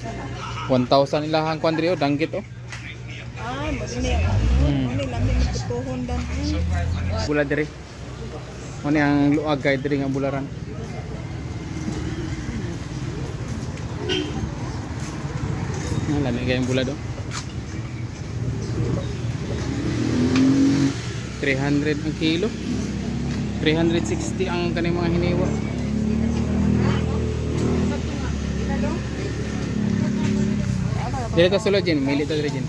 1,000 ilahang kwan diri oh, danggit oh. Ay, mo ini. Hmm. Mo ni lamin tutuhon dan. Bula diri. Mo ni ang luag kay diri nga bularan. Ang lami kayong bula do. 300 ang kilo. 360 ang kaning mga hiniwa. Dili ta sulod din, mili ta diri din.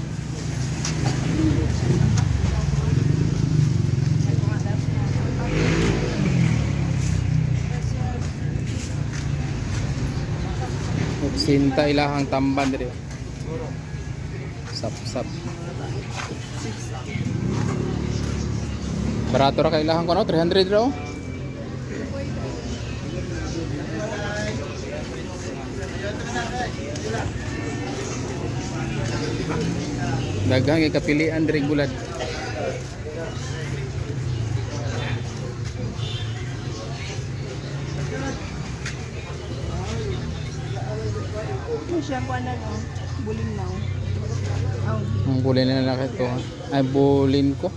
Sinta ilahang tamban diri. Sap sap. Barato ra kay ilahang kuno 300 ra oh. Daghang kay kapilian diri bulad. Mo siya ko na no. Buling now. Aw, Ang bulin na lang ito. Ay bulin ko.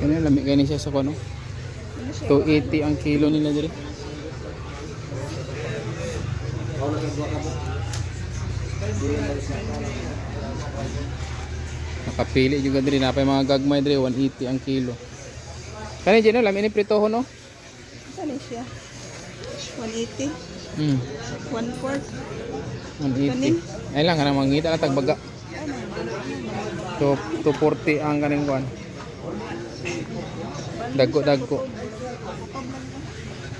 Kaya lamig kayo siya sa kuno. ano siya? 280 ang kilo nila diri. Nakapili juga diri napay mga gagmay diri 180 ang kilo. Kani dyan no, lamin ni pritoho no? Saan siya? 180, Hmm, 1 quart. 180. Ay lang kanang mangita tagbaga. To 240 ang kaning kuan. Dagko dagko.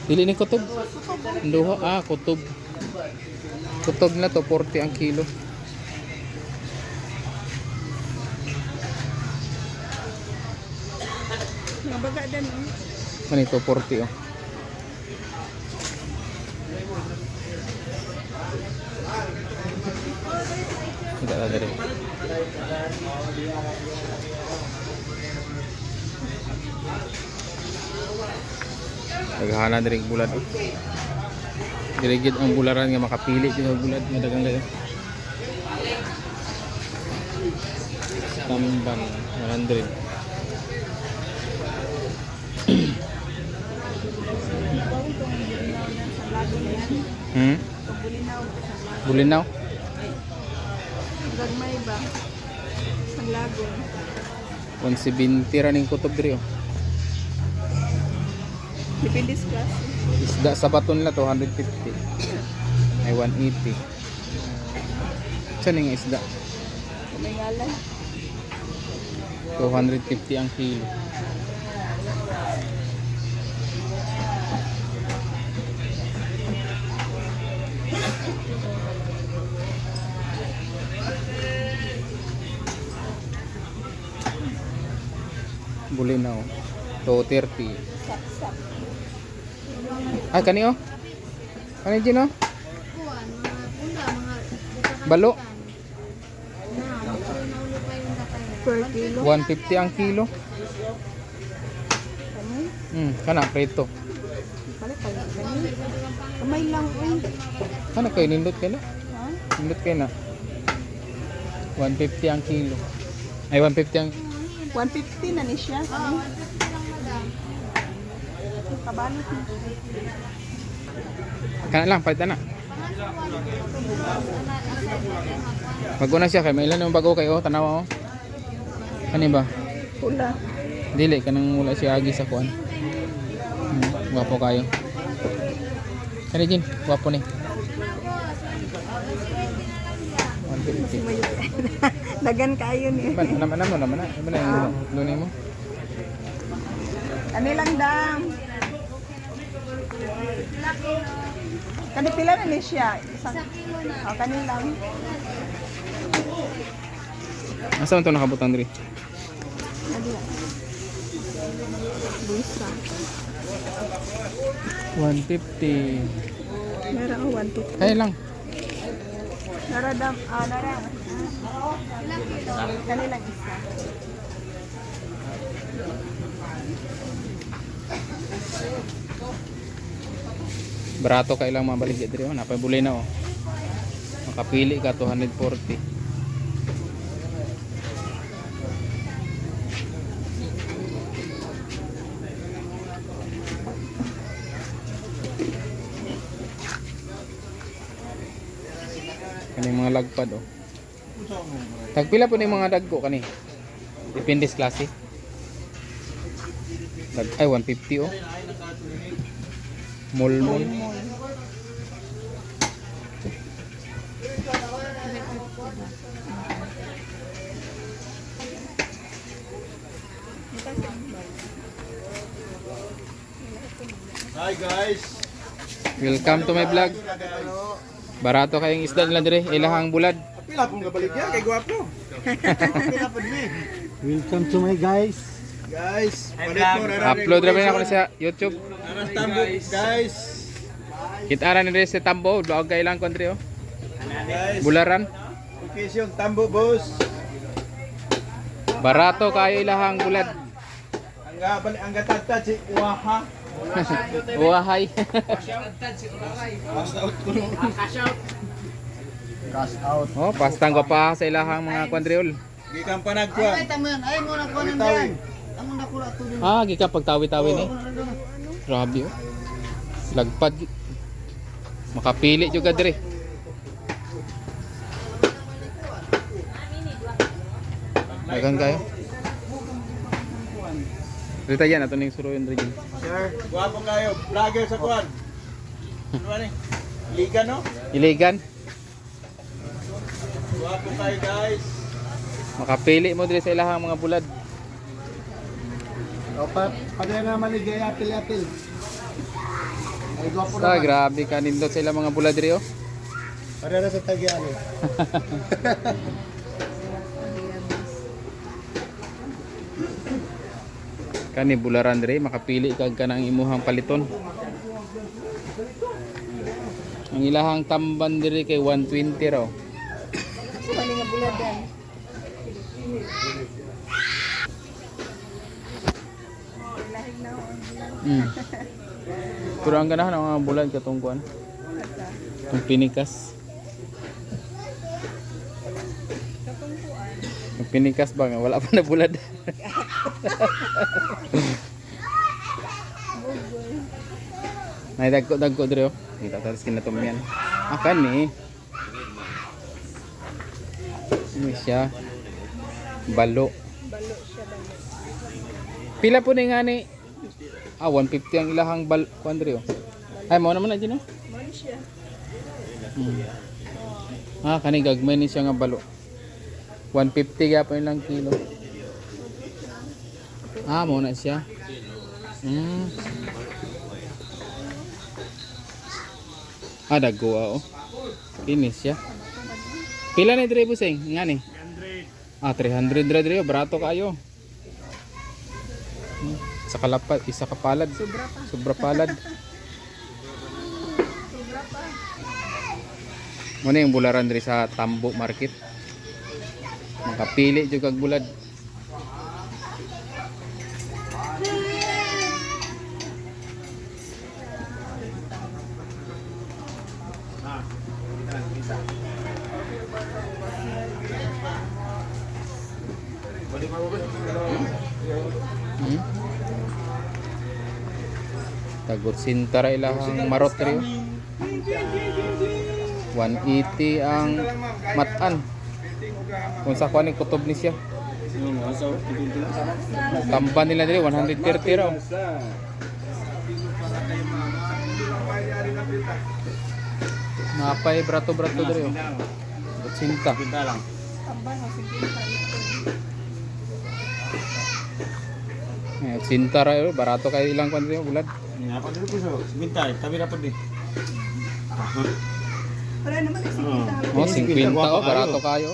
Dili ni kutob. Duha ah kutob. Kutob na to 40 ang kilo. Mga baga dan no. Manito 40 oh. Tidak ada diri. Naghana diri bulad oh. Diri gid ang bularan nga makapili sa bulad nga dagang dayo. Tamban 100. Bawon tong bulinaw na sa lago na yan. Hmm? Bulinaw. Bulinaw? Gagmay ba? Sa lago. 170 ra ning kutob diri oh. Depende sa. Isda sa baton nila 250. Ay 180. Saan yung isda? May ngalan. 250 ang kilo. Bulinaw. 230. Ay, kani oh. Kani dyan oh. Kuan, mga punda, mga Balo. Per kilo. 150 ang kilo. Hmm, kana preto. Kamay. Lang. Uy. Kana kay nindot kay na. Nindot kay na. 150 ang kilo. Ay 150 ang 150 na ni siya. Oo, Ano? 150 lang madam. Kabalot mo. kana lang palitan na. Bago na siya kay may ilan yung bago kay oh tanawa oh. Kani ba? Pula. Dili kanang mula si Agi sa kuan. Hmm, gwapo kayo. Kani Jin, gwapo ni. 150. Mayo. Dagan kayo ni. Naman, naman, naman, naman, naman, naman, naman, lunin mo. Kani lang dam. Kani pila na ni siya? Isang Sa kilo na. Oh, kani lang. Asa man to nakabutang diri? Busa. 150. Meron oh, ako 150. Kaya lang. Nara dam. Ah, nara. Kani lang isa. Barato ka ilang mabalik dito oh. Napay buli na oh. Makapili ka 240. Kani mga lagpad oh. Tagpila po ni mga dagko kani. Depende sa klase. Ay 150 oh. Mulmul. Hi guys. Welcome to my vlog. Barato kayong isda nila dire, ilahang bulad. Pila pong gabalik ya kay gwapo. Pila ni. Welcome to my guys. Guys, Upload rin ako sa YouTube. Tambo guys. Kitara ni dire sa Tambo, vlog kay ilang country oh. Bularan. location Tambo boss. Barato kayo ilahang bulad. Ang gabal ang gatatad si Waha. Wahay. Basta out ko. Cash out. oh, pastang ko pa sa ilahang mga countryol. Gikan pa nagkuan. Ay, taman. Ay, muna ko nang Tawin. Amo na ko na to. Ah, gika pagtawi-tawi ni. Grabe oh. Lagpad. Makapili juga dire. Dagan kayo. Rita yan, ato ning suruyon rin yun. Sir, gwapo kayo. Vlogger sa kuan. Ano ba? Liga no? Iligan, Gwapo kayo guys. makapili mo dire sa ilahang mga bulad. O, pa, pati nga maligay apil-apil. Ay, Sa naman. grabe ka nindot sa ilang mga bulad dire oh. Para na sa tagyan eh. Kani bularan dire, makapili kag kanang imuhang paliton. Ang ilahang tamban dire kay 120 raw. Kani nga ako. Mm. Pero ang ganahan ang mga bulad katong kuan. Ang pinikas. Ang pinikas ba nga wala pa na bulad. Nay dagko dagko dire oh. Kita talis kinatom yan. Akan ni. Ini siya. Balo. Balo siya balo. Pila po ni nga ni? Ah, 150 ang ilahang bal kuan diri oh. Ay mo naman na dyan oh. Mali siya. Hmm. Ah, kani gagmay ni siya nga balo. 150 gyapon lang kilo. Ah, mo na siya. Hmm. Ah, dagko oh. Kinis siya. Pila ni dire busing? Nga ni? 300. Ah, 300 dira dire, barato kayo. Sa kalapad, isa ka palad. Sobra pa. Sobra palad. Muna yung bularan diri sa Tambo Market. Makapili jud kag bulad. Hmm? Tagot sintara ilahang marot rin. 180 ang matan. Kung sa kuan kutob ni siya. Tamban nila diri 130 raw. Napay brato-brato diri oh. Sinta. Tamban o sige Eh, sinta ra oh. barato kay ilang kuan diri bulad. Apa dulu po so? Bintay, tabi na po di. Para naman kasi kita. Oh, 50 oh, barato kayo.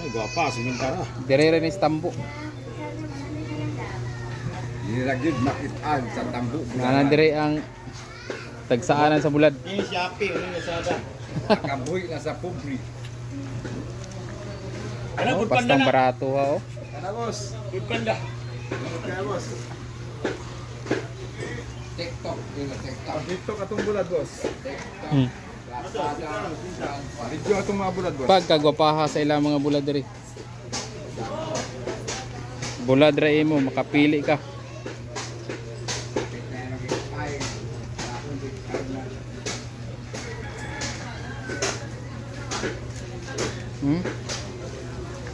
Ay, gwapa, siminta ra. Dire rin is tambo. Nilagid makitaan sa tambo. Nga dire ang tagsaanan sa bulad. Ini Shopee, ini Lazada. Kaboy na sa public. Ano, Oh, bastang barato oh. Ano, boss? Good panda. Kaya, boss. Dito katong bulad, boss. Hmm. Dito atong mga bulad, boss. Pagkagwapaha sa ilang mga bulad diri. Bulad ra imo makapili ka.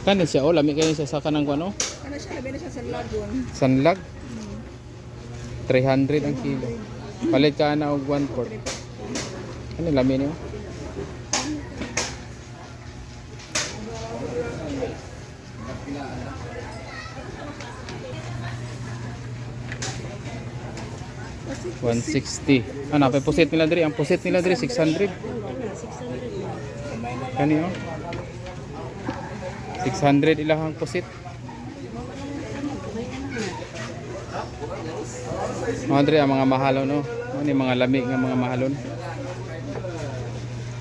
Kanin siya, oh, lami kayo siya sa kanang ano? Ano siya, labi na siya sa lagon. Sanlag. 300 ang kilo. Palit ka na og 1 quart. Ano lami niyo? One sixty. Ano, pa pusit nila diri. Ang pusit nila diri 600. Kani oh. 600 ilahang pusit. Mga diri ang mga mahalon no. Ano yung mga lamig nga mga mahalon.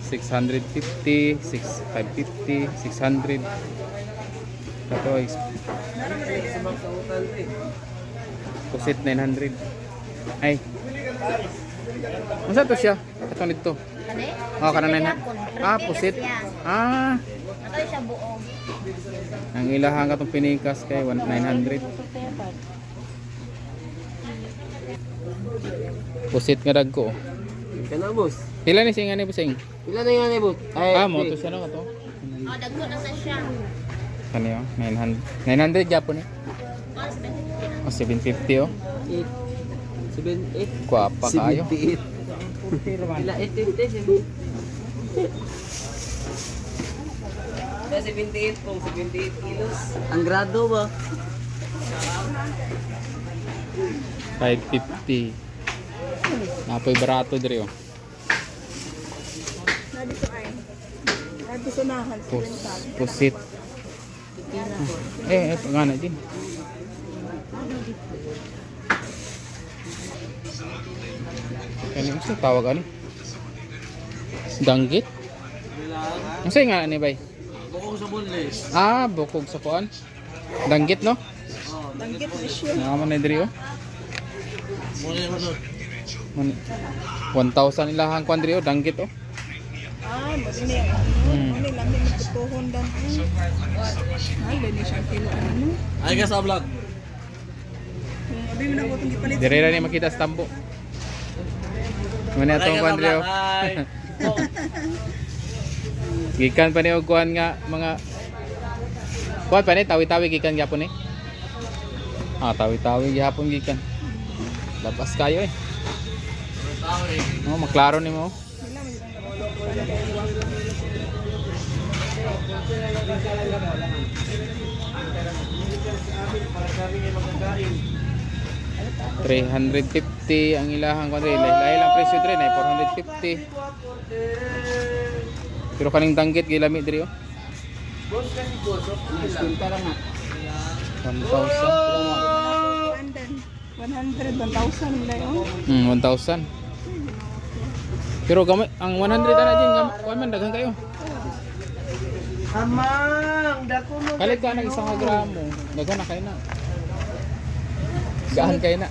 650, 650, 600. Ito is Pusit 900. Ay. Unsa to siya? Katong dito. Kani? Oh, kanang Sila 900. yapon. Ah, pusit. Ah, Ato siya buong. Ang ilahang katong pinikas kay 900. Pusit nga dagko. oh. Kana boss. Pila ni singa ni busing? Pila na yan boss? Ay, Ah, mo to siya na kato. Oh, dagko na sa siya. Kaniyo, 900. 900 Japon eh. Oh, 750 na. Oh, 750 oh. 8. 7, 8. Kuwapa kayo. 78. Pila 8, 50, 78 kung 78 kilos. Ang grado ba? 550. Napoy barato diri oh. Na dito ay. Na dito nahan. Pus, pusit. Eh, eh, pangana din. Kani mo tawag ani? Danggit? Ang say nga ni bay? Sa bunlis. Ah, bukog sa kuan. Danggit no? Tanggit na siya. Nga man na diri oh. Muna yung ano. Man- 1,000 ilahang kuan diri oh, danggit oh. Ah, ano. Hmm. Ano lang yung magtutuhon dan. Ay, dali siya kilo ano. Ay ka sa vlog. Abi mo na ko itong gipalit. Dire ra ni makita sa tambo. Muna atong kuan diri oh. Gikan pa ni og kuan nga mga kuan pa ni tawi-tawi gikan gyapon ni. Ah, tawi-tawi gyapon gikan. Labas kayo eh. Oh, maklaro ni mo. Three hundred fifty ang ilahang kuan diri. Lahi lang presyo diri na 450. Pero kaning danggit gilami diri oh. Diskunta lang ha. 1,000. Andan. 100, 1,000 nila yun. Hmm, 1,000. Pero gamay ang 100 ana din gam kuan man daghan kayo. Amang, dako mo. Kalit ka ng isang gramo. Daghan na kayo na. Gaan kayo na.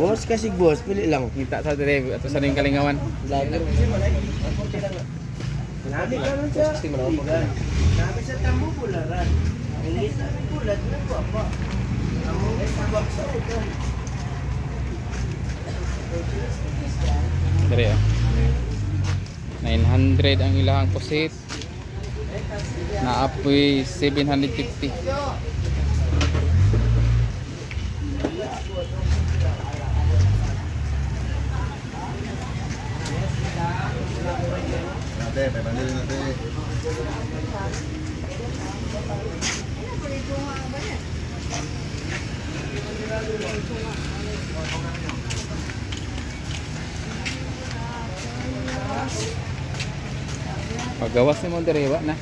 Boss kasi boss, pili lang. Kita sa dire ato sa ning kalingawan. Vlogger. Nabi ka lang siya. Nabi sa tamo bularan. Ini sa bulat na po apa. Amo sa baksa ito. Dire oh. 900 ang ilahang pusit. Naapoy 750. May bandili nate. Pagawas ni mo dire wa na.